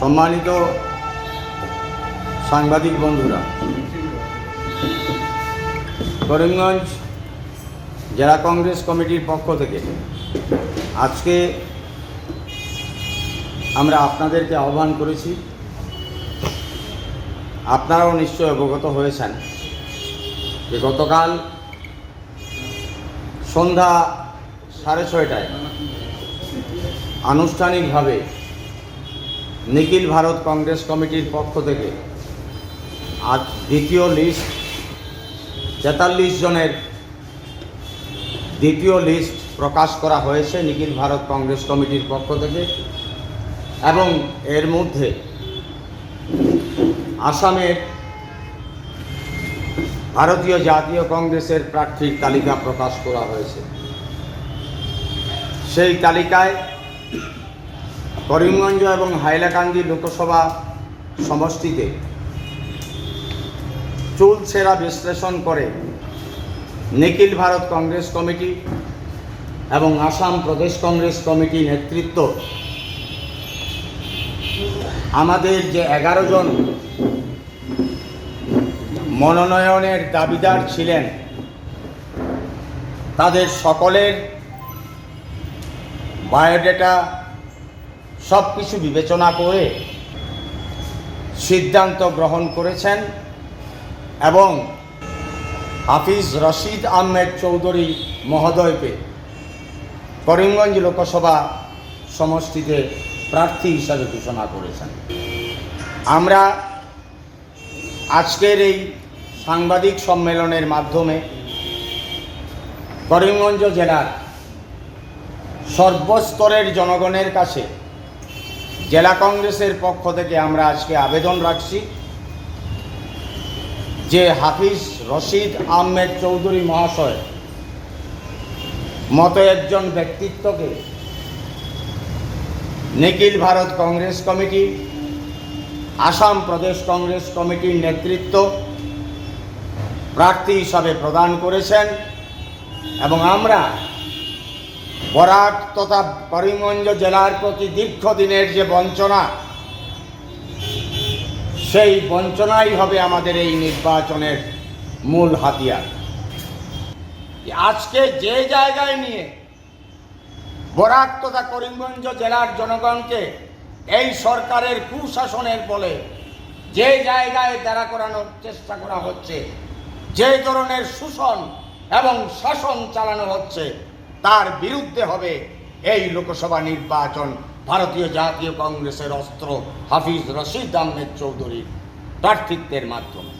সম্মানিত সাংবাদিক বন্ধুরা, করিমগঞ্জ জেলা কংগ্রেস কমিটির পক্ষ থেকে আজকে আমরা আপনাদেরকে আহ্বান করেছি। আপনারাও নিশ্চয় অবগত হয়েছেন যে গতকাল সন্ধ্যা সাড়ে ছয়টায় আনুষ্ঠানিকভাবে নিখিল ভারত কংগ্রেস কমিটির পক্ষ থেকে আজ দ্বিতীয় লিস্ট তেতাল্লিশ জনের দ্বিতীয় লিস্ট প্রকাশ করা হয়েছে নিখিল ভারত কংগ্রেস কমিটির পক্ষ থেকে এবং এর মধ্যে আসামের ভারতীয় জাতীয় কংগ্রেসের প্রার্থীর তালিকা প্রকাশ করা হয়েছে। সেই তালিকায় করিমগঞ্জ এবং হাইলাকান্দি লোকসভা সমষ্টিতে চুল চুলছেরা বিশ্লেষণ করে নিখিল ভারত কংগ্রেস কমিটি এবং আসাম প্রদেশ কংগ্রেস কমিটি নেতৃত্ব। আমাদের যে এগারো জন মনোনয়নের দাবিদার ছিলেন, তাদের সকলের বায়োডেটা সব কিছু বিবেচনা করে সিদ্ধান্ত গ্রহণ করেছেন এবং হাফিজ রশিদ আহমেদ চৌধুরী মহোদয়কে করিমগঞ্জ লোকসভা সমষ্টিতে প্রার্থী হিসাবে ঘোষণা করেছেন। আমরা আজকের এই সাংবাদিক সম্মেলনের মাধ্যমে করিমগঞ্জ জেলার সর্বস্তরের জনগণের কাছে জেলা কংগ্রেসের পক্ষ থেকে আমরা আজকে আবেদন রাখছি যে হাফিজ রশিদ আহমেদ চৌধুরী মহাশয় মতো একজন ব্যক্তিত্বকে নিখিল ভারত কংগ্রেস কমিটি, আসাম প্রদেশ কংগ্রেস কমিটির নেতৃত্ব প্রার্থী হিসাবে প্রদান করেছেন এবং আমরা বরাক তথা করিমগঞ্জ জেলার প্রতি দীর্ঘদিনের যে বঞ্চনা, সেই বঞ্চনাই হবে আমাদের এই নির্বাচনের মূল হাতিয়ার। আজকে যে জায়গায় নিয়ে বরাক তথা করিমগঞ্জ জেলার জনগণকে এই সরকারের কুশাসনের বলে যে জায়গায় দাঁড়া করানোর চেষ্টা করা হচ্ছে, যে ধরনের শোষণ এবং শাসন চালানো হচ্ছে তার বিরুদ্ধে হবে এই লোকসভা নির্বাচন ভারতীয় জাতীয় কংগ্রেসের অস্ত্র হাফিজ রশিদ আহমেদ চৌধুরীর প্রার্থিত্বের মাধ্যমে।